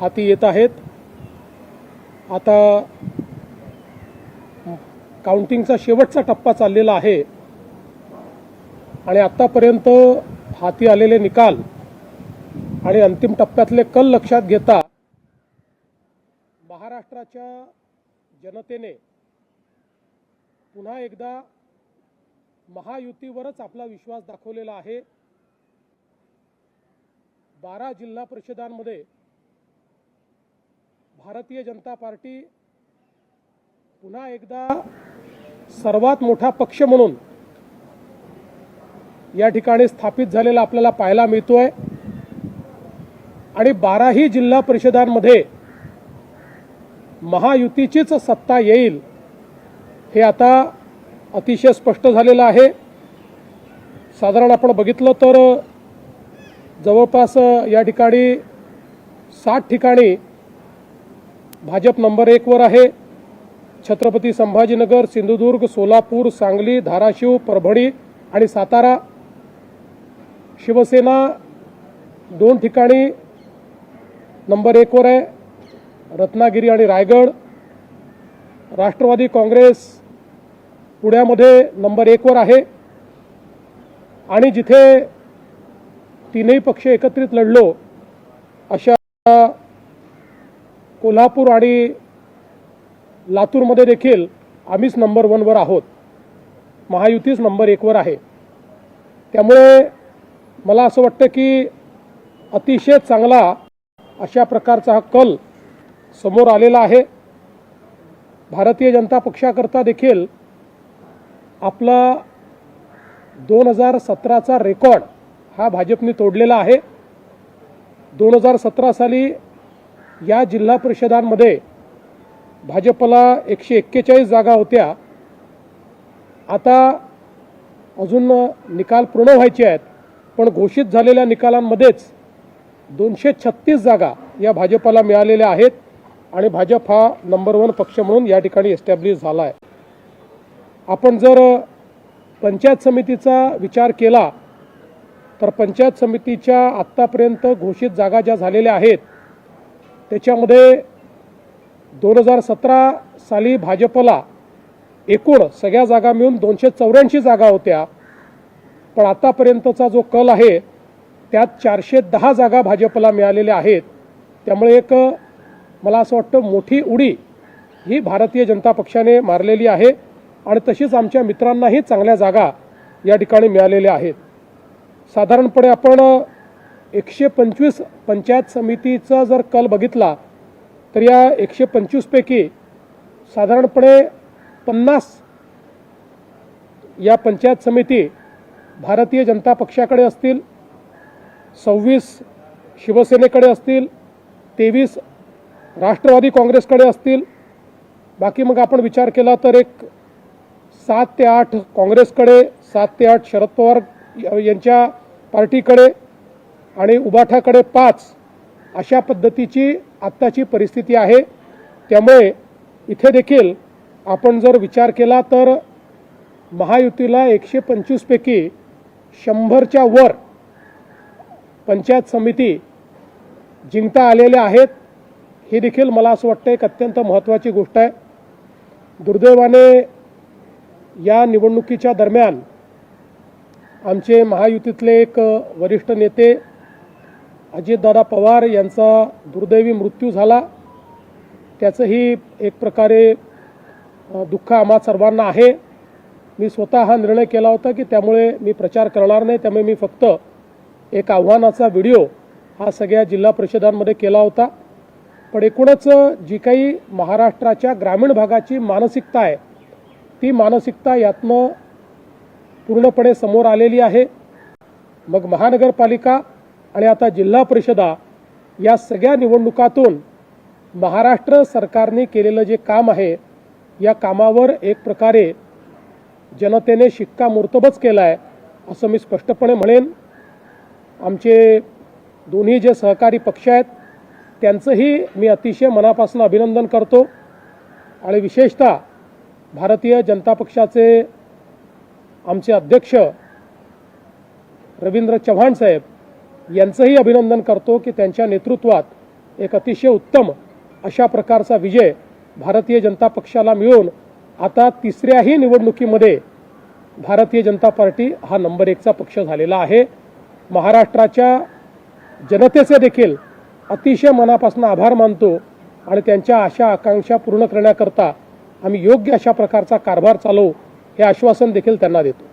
हाती येत आहेत. आता काउंटिंगचा शेवटचा टप्पा चाललेला आहे. आणि आत्तापर्यंत हाती आलेले निकाल आणि अंतिम टप्प्यातले कल लक्षात घेता महाराष्ट्राच्या जनतेने पुन्हा एकदा महायुतीवरच आपला विश्वास दाखवलेला आहे. बारा जिल्हा परिषदांमध्ये भारतीय जनता पार्टी पुन्हा एकदा सर्वात मोठा पक्ष म्हणून या ठिकाणी स्थापित झालेला आपल्याला पाहायला मिळतोय. आणि बाराही जिल्हा परिषदांमध्ये महायुतीचीच सत्ता येईल हे आता अतिशय स्पष्ट झालेलं आहे. साधारण आपण बघितलं तर जवळपास या ठिकाणी साठ ठिकाणी भाजप नंबर एकवर आहे. छत्रपती संभाजीनगर सिंधुदुर्ग सोलापूर सांगली धाराशिव परभणी आणि सातारा. शिवसेना दोन ठिकाणी नंबर एकवर आहे. रत्नागिरी आणि रायगड. राष्ट्रवादी काँग्रेस पुण्यामध्ये नंबर एकवर आहे. आणि जिथे तीनही पक्ष एकत्रित लढलो अशा कोल्हापूर आणि लातूरमध्ये देखील आम्हीच नंबर वनवर आहोत. महायुतीच नंबर एकवर आहे. त्यामुळे मला असं वाटतं की अतिशय चांगला अशा प्रकारचा हा कल समोर आलेला आहे. भारतीय जनता पक्षाकरता देखील आपला दोन हजार सतराचा रेकॉर्ड हा भाजपने तोडलेला आहे. दोन हजार सतरा साली या जिल्हा परिषदांमध्ये भाजपला एकशे एक्केचाळीस जागा होत्या. आता अजून निकाल पूर्ण व्हायचे आहेत पण घोषित झालेल्या निकालांमध्येच दोनशे छत्तीस जागा या भाजपला मिळालेल्या आहेत आणि भाजप हा नंबर वन पक्ष म्हणून या ठिकाणी एस्टॅब्लिश झाला आहे आपण जर पंचायत समितीचा विचार केला तर पंचायत समितीच्या आत्तापर्यंत घोषित जागा ज्या झालेल्या आहेत त्याच्यामध्ये दोन हजार सतरा साली भाजपला एकूण सगळ्या जागा मिळून दोनशे चौऱ्याऐंशी जागा होत्या. पण आतापर्यंतचा जो कल आहे त्यात चारशे दहा जागा भाजपला मिळालेल्या आहेत. त्यामुळे एक मला असं वाटतं मोठी उडी ही भारतीय जनता पक्षाने मारलेली आहे आणि तशीच आमच्या मित्रांनाही चांगल्या जागा या ठिकाणी मिळालेल्या आहेत. साधारणपणे आपण एकशे पंचवीस पंचायत समितीचा जर कल बघितला तर या एकशे पंचवीसपैकी साधारणपणे पन्नास या पंचायत समिती भारतीय जनता पक्षाकडे असतील सव्वीस शिवसेनेकडे असतील तेवीस राष्ट्रवादी काँग्रेसकडे असतील. बाकी मग आपण विचार केला तर एक सात ते आठ काँग्रेसकडे सात ते आठ शरद पवार यांच्या पार्टीकडे आणि उबाठाकडे पाच अशा पद्धतीची आत्ताची परिस्थिती आहे. त्यामुळे इथे देखील आपण जर विचार केला तर महायुतीला एकशे पंचवीसपैकी शंभरच्या वर पंचायत समिती जिंकता आलेल्या आहेत. हे देखील मला असं वाटतं एक अत्यंत महत्त्वाची गोष्ट आहे. दुर्दैवाने या निवडणुकीच्या दरम्यान आमचे महायुतीतले एक वरिष्ठ नेते अजितदादा पवार यांचा दुर्दैवी मृत्यू झाला. त्याचंही एक प्रकारे दुःख आम्हा सर्वांना आहे. मी स्वतः हा निर्णय केला होता की त्यामुळे मी प्रचार करणार नाही. त्यामुळे मी फक्त एक आव्हानाचा व्हिडिओ हा सगळ्या जिल्हा परिषदांमध्ये केला होता. पण एकूणच जी काही महाराष्ट्राच्या ग्रामीण भागाची मानसिकता आहे ती मानसिकता यातनं पूर्णपणे समोर आलेली आहे. मग महानगरपालिका आणि आता जिल्हा परिषदा या सगळ्या निवडणुकातून महाराष्ट्र सरकारने केलेलं जे काम आहे या कामावर एक प्रकारे जनतेने शिक्कामोर्तबच केला आहे असं मी स्पष्टपणे म्हणेन. आमचे दोन्ही जे सहकारी पक्ष आहेत त्यांचंही मी अतिशय मनापासून अभिनंदन करतो. आणि विशेषतः भारतीय जनता पक्षाचे आमचे अध्यक्ष रवींद्र चव्हाण साहेब यांचंही अभिनंदन करतो की त्यांच्या नेतृत्वात एक अतिशय उत्तम अशा प्रकारचा विजय भारतीय जनता पक्षाला मिळून आता तिसऱ्याही निवडणुकीमध्ये भारतीय जनता पार्टी हा नंबर एकचा पक्ष झालेला आहे. महाराष्ट्राच्या जनतेचे देखील अतिशय मनापासून आभार मानतो आणि त्यांच्या आशा आकांक्षा पूर्ण करण्याकरता आम्ही योग्य अशा प्रकारचा कारभार चालवू हे आश्वासन देखील त्यांना देतो.